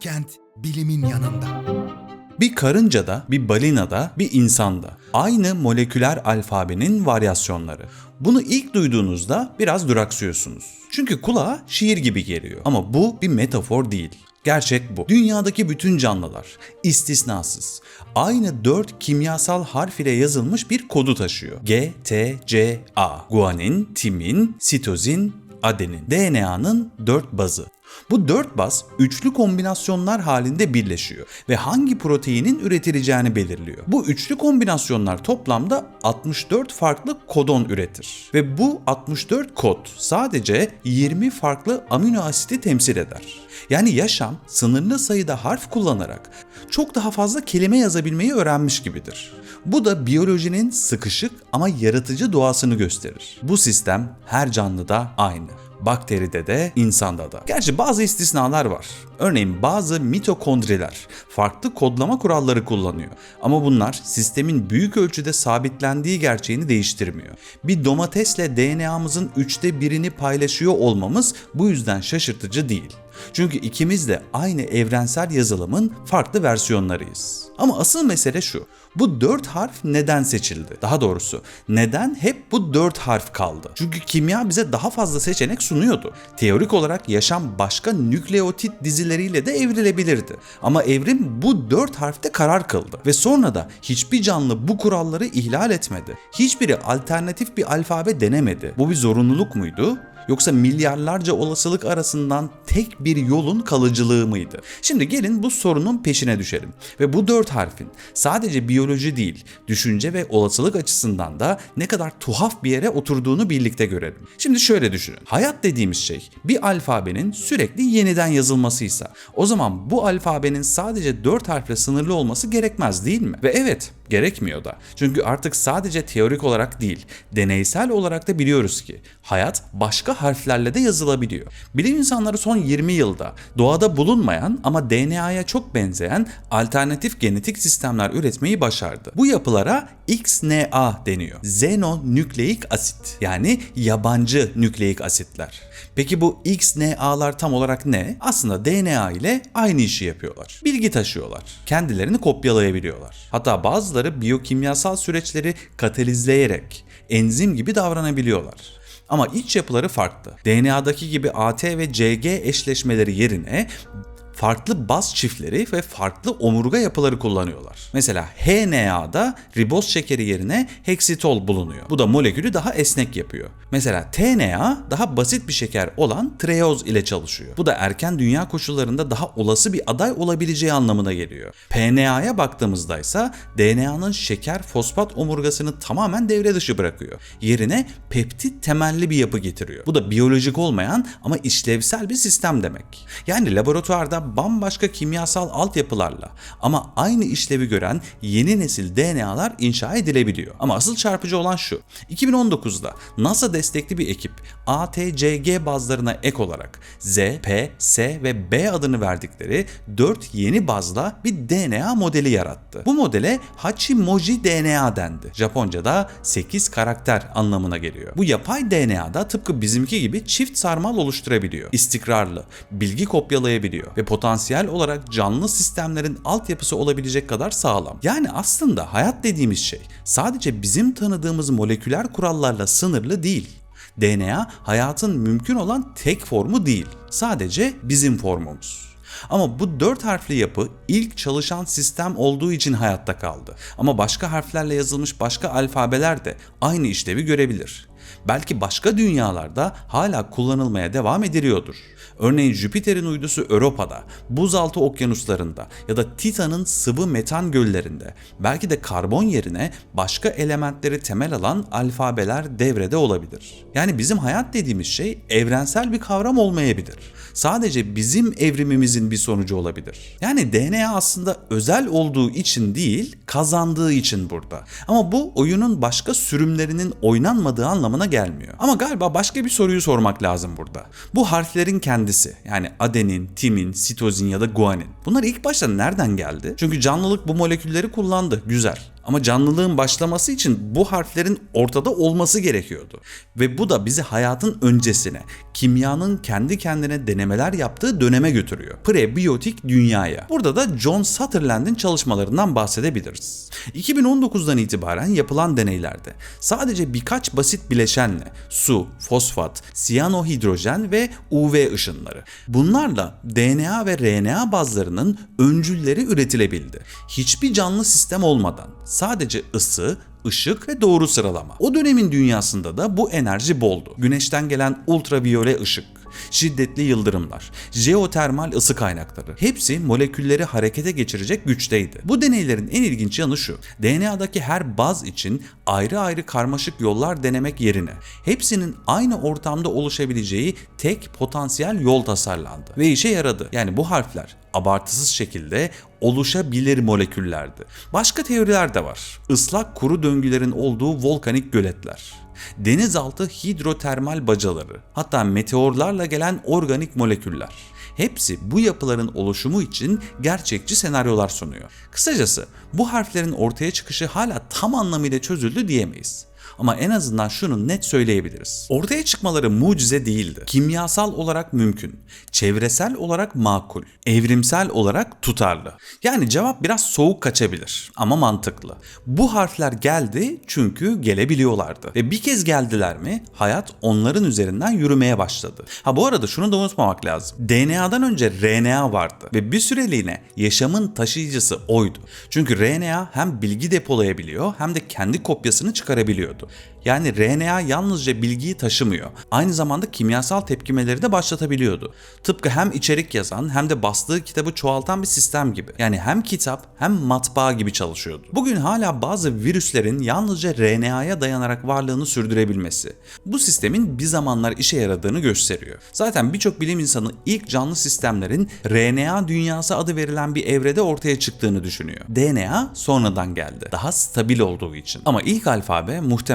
Kent bilimin yanında. Bir karıncada, bir balinada, bir insanda aynı moleküler alfabenin varyasyonları. Bunu ilk duyduğunuzda biraz duraksıyorsunuz. Çünkü kulağa şiir gibi geliyor. Ama bu bir metafor değil. Gerçek bu. Dünyadaki bütün canlılar istisnasız aynı dört kimyasal harf ile yazılmış bir kodu taşıyor. G, T, C, A. Guanin, timin, sitozin, adenin. DNA'nın dört bazı. Bu dört baz üçlü kombinasyonlar halinde birleşiyor ve hangi proteinin üretileceğini belirliyor. Bu üçlü kombinasyonlar toplamda 64 farklı kodon üretir. Ve bu 64 kod sadece 20 farklı amino asiti temsil eder. Yani yaşam sınırlı sayıda harf kullanarak çok daha fazla kelime yazabilmeyi öğrenmiş gibidir. Bu da biyolojinin sıkışık ama yaratıcı doğasını gösterir. Bu sistem her canlıda aynı bakteride de insanda da. Gerçi bazı istisnalar var. Örneğin bazı mitokondriler farklı kodlama kuralları kullanıyor. Ama bunlar sistemin büyük ölçüde sabitlendiği gerçeğini değiştirmiyor. Bir domatesle DNA'mızın üçte birini paylaşıyor olmamız bu yüzden şaşırtıcı değil. Çünkü ikimiz de aynı evrensel yazılımın farklı versiyonlarıyız. Ama asıl mesele şu. Bu dört harf neden seçildi? Daha doğrusu neden hep bu dört harf kaldı? Çünkü kimya bize daha fazla seçenek sunuyordu. Teorik olarak yaşam başka nükleotit dizileriyle de evrilebilirdi. Ama evrim bu dört harfte karar kıldı. Ve sonra da hiçbir canlı bu kuralları ihlal etmedi. Hiçbiri alternatif bir alfabe denemedi. Bu bir zorunluluk muydu? Yoksa milyarlarca olasılık arasından tek bir yolun kalıcılığı mıydı? Şimdi gelin bu sorunun peşine düşelim. Ve bu dört harfin sadece biyoloji değil, düşünce ve olasılık açısından da ne kadar tuhaf bir yere oturduğunu birlikte görelim. Şimdi şöyle düşünün. Hayat dediğimiz şey bir alfabenin sürekli yeniden yazılmasıysa o zaman bu alfabenin sadece dört harfle sınırlı olması gerekmez değil mi? Ve evet gerekmiyor da. Çünkü artık sadece teorik olarak değil, deneysel olarak da biliyoruz ki hayat başka harflerle de yazılabiliyor. Bilim insanları son 20 yılda doğada bulunmayan ama DNA'ya çok benzeyen alternatif genetik sistemler üretmeyi başardı. Bu yapılara XNA deniyor. Xenonükleik asit yani yabancı nükleik asitler. Peki bu XNA'lar tam olarak ne? Aslında DNA ile aynı işi yapıyorlar. Bilgi taşıyorlar. Kendilerini kopyalayabiliyorlar. Hatta bazıları biyokimyasal süreçleri katalizleyerek enzim gibi davranabiliyorlar. Ama iç yapıları farklı. DNA'daki gibi AT ve CG eşleşmeleri yerine farklı baz çiftleri ve farklı omurga yapıları kullanıyorlar. Mesela HNA'da riboz şekeri yerine heksitol bulunuyor. Bu da molekülü daha esnek yapıyor. Mesela TNA daha basit bir şeker olan treoz ile çalışıyor. Bu da erken dünya koşullarında daha olası bir aday olabileceği anlamına geliyor. PNA'ya baktığımızda ise DNA'nın şeker fosfat omurgasını tamamen devre dışı bırakıyor. Yerine peptit temelli bir yapı getiriyor. Bu da biyolojik olmayan ama işlevsel bir sistem demek. Yani laboratuvarda bambaşka kimyasal altyapılarla ama aynı işlevi gören yeni nesil DNA'lar inşa edilebiliyor. Ama asıl çarpıcı olan şu. 2019'da NASA destekli bir ekip ATCG bazlarına ek olarak Z, P, S ve B adını verdikleri 4 yeni bazla bir DNA modeli yarattı. Bu modele Hachimoji DNA dendi. Japonca'da 8 karakter anlamına geliyor. Bu yapay DNA'da tıpkı bizimki gibi çift sarmal oluşturabiliyor. İstikrarlı, bilgi kopyalayabiliyor ve potansiyel olarak canlı sistemlerin altyapısı olabilecek kadar sağlam. Yani aslında hayat dediğimiz şey sadece bizim tanıdığımız moleküler kurallarla sınırlı değil. DNA hayatın mümkün olan tek formu değil. Sadece bizim formumuz. Ama bu dört harfli yapı ilk çalışan sistem olduğu için hayatta kaldı. Ama başka harflerle yazılmış başka alfabeler de aynı işlevi görebilir. Belki başka dünyalarda hala kullanılmaya devam ediliyordur. Örneğin Jüpiter'in uydusu Europa'da, buzaltı okyanuslarında ya da Titan'ın sıvı metan göllerinde belki de karbon yerine başka elementleri temel alan alfabeler devrede olabilir. Yani bizim hayat dediğimiz şey evrensel bir kavram olmayabilir. Sadece bizim evrimimizin bir sonucu olabilir. Yani DNA aslında özel olduğu için değil, kazandığı için burada. Ama bu oyunun başka sürümlerinin oynanmadığı anlamına gelmiyor. Ama galiba başka bir soruyu sormak lazım burada. Bu harflerin kendisi yani adenin, timin, sitozin ya da guanin. Bunlar ilk başta nereden geldi? Çünkü canlılık bu molekülleri kullandı. Güzel. Ama canlılığın başlaması için bu harflerin ortada olması gerekiyordu. Ve bu da bizi hayatın öncesine, kimyanın kendi kendine denemeler yaptığı döneme götürüyor. Prebiyotik dünyaya. Burada da John Sutherland'in çalışmalarından bahsedebiliriz. 2019'dan itibaren yapılan deneylerde sadece birkaç basit bileşenle su, fosfat, siyanohidrojen ve UV ışınları. Bunlarla DNA ve RNA bazlarının öncülleri üretilebildi. Hiçbir canlı sistem olmadan sadece ısı, ışık ve doğru sıralama. O dönemin dünyasında da bu enerji boldu. Güneşten gelen ultraviyole ışık, şiddetli yıldırımlar, jeotermal ısı kaynakları hepsi molekülleri harekete geçirecek güçteydi. Bu deneylerin en ilginç yanı şu. DNA'daki her baz için ayrı ayrı karmaşık yollar denemek yerine hepsinin aynı ortamda oluşabileceği tek potansiyel yol tasarlandı ve işe yaradı. Yani bu harfler abartısız şekilde oluşabilir moleküllerdi. Başka teoriler de var. Islak kuru döngülerin olduğu volkanik göletler denizaltı hidrotermal bacaları, hatta meteorlarla gelen organik moleküller. Hepsi bu yapıların oluşumu için gerçekçi senaryolar sunuyor. Kısacası bu harflerin ortaya çıkışı hala tam anlamıyla çözüldü diyemeyiz. Ama en azından şunu net söyleyebiliriz. Ortaya çıkmaları mucize değildi. Kimyasal olarak mümkün, çevresel olarak makul, evrimsel olarak tutarlı. Yani cevap biraz soğuk kaçabilir ama mantıklı. Bu harfler geldi çünkü gelebiliyorlardı. Ve bir kez geldiler mi hayat onların üzerinden yürümeye başladı. Ha bu arada şunu da unutmamak lazım. DNA'dan önce RNA vardı ve bir süreliğine yaşamın taşıyıcısı oydu. Çünkü RNA hem bilgi depolayabiliyor hem de kendi kopyasını çıkarabiliyordu. Yani RNA yalnızca bilgiyi taşımıyor. Aynı zamanda kimyasal tepkimeleri de başlatabiliyordu. Tıpkı hem içerik yazan hem de bastığı kitabı çoğaltan bir sistem gibi. Yani hem kitap hem matbaa gibi çalışıyordu. Bugün hala bazı virüslerin yalnızca RNA'ya dayanarak varlığını sürdürebilmesi. Bu sistemin bir zamanlar işe yaradığını gösteriyor. Zaten birçok bilim insanı ilk canlı sistemlerin RNA dünyası adı verilen bir evrede ortaya çıktığını düşünüyor. DNA sonradan geldi. Daha stabil olduğu için. Ama ilk alfabe muhtemelen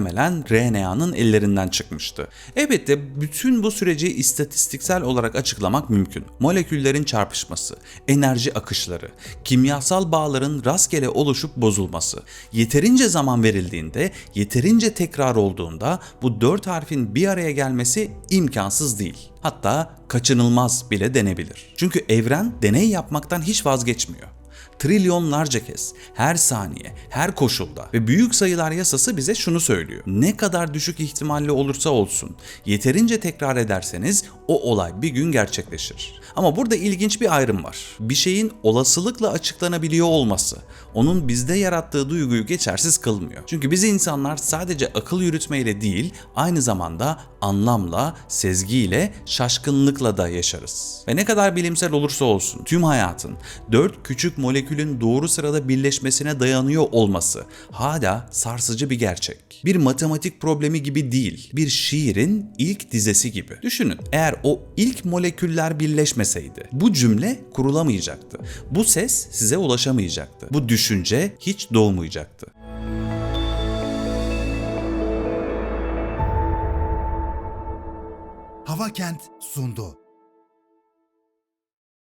RNA'nın ellerinden çıkmıştı. Elbette bütün bu süreci istatistiksel olarak açıklamak mümkün. Moleküllerin çarpışması, enerji akışları, kimyasal bağların rastgele oluşup bozulması, yeterince zaman verildiğinde, yeterince tekrar olduğunda bu dört harfin bir araya gelmesi imkansız değil. Hatta kaçınılmaz bile denebilir. Çünkü evren deney yapmaktan hiç vazgeçmiyor trilyonlarca kez, her saniye, her koşulda ve büyük sayılar yasası bize şunu söylüyor. Ne kadar düşük ihtimalli olursa olsun, yeterince tekrar ederseniz o olay bir gün gerçekleşir. Ama burada ilginç bir ayrım var. Bir şeyin olasılıkla açıklanabiliyor olması, onun bizde yarattığı duyguyu geçersiz kılmıyor. Çünkü biz insanlar sadece akıl yürütmeyle değil, aynı zamanda anlamla, sezgiyle, şaşkınlıkla da yaşarız. Ve ne kadar bilimsel olursa olsun tüm hayatın dört küçük molekülün doğru sırada birleşmesine dayanıyor olması hala sarsıcı bir gerçek. Bir matematik problemi gibi değil, bir şiirin ilk dizesi gibi. Düşünün eğer o ilk moleküller birleşmeseydi bu cümle kurulamayacaktı. Bu ses size ulaşamayacaktı. Bu düşünce hiç doğmayacaktı. Hava Kent sundu.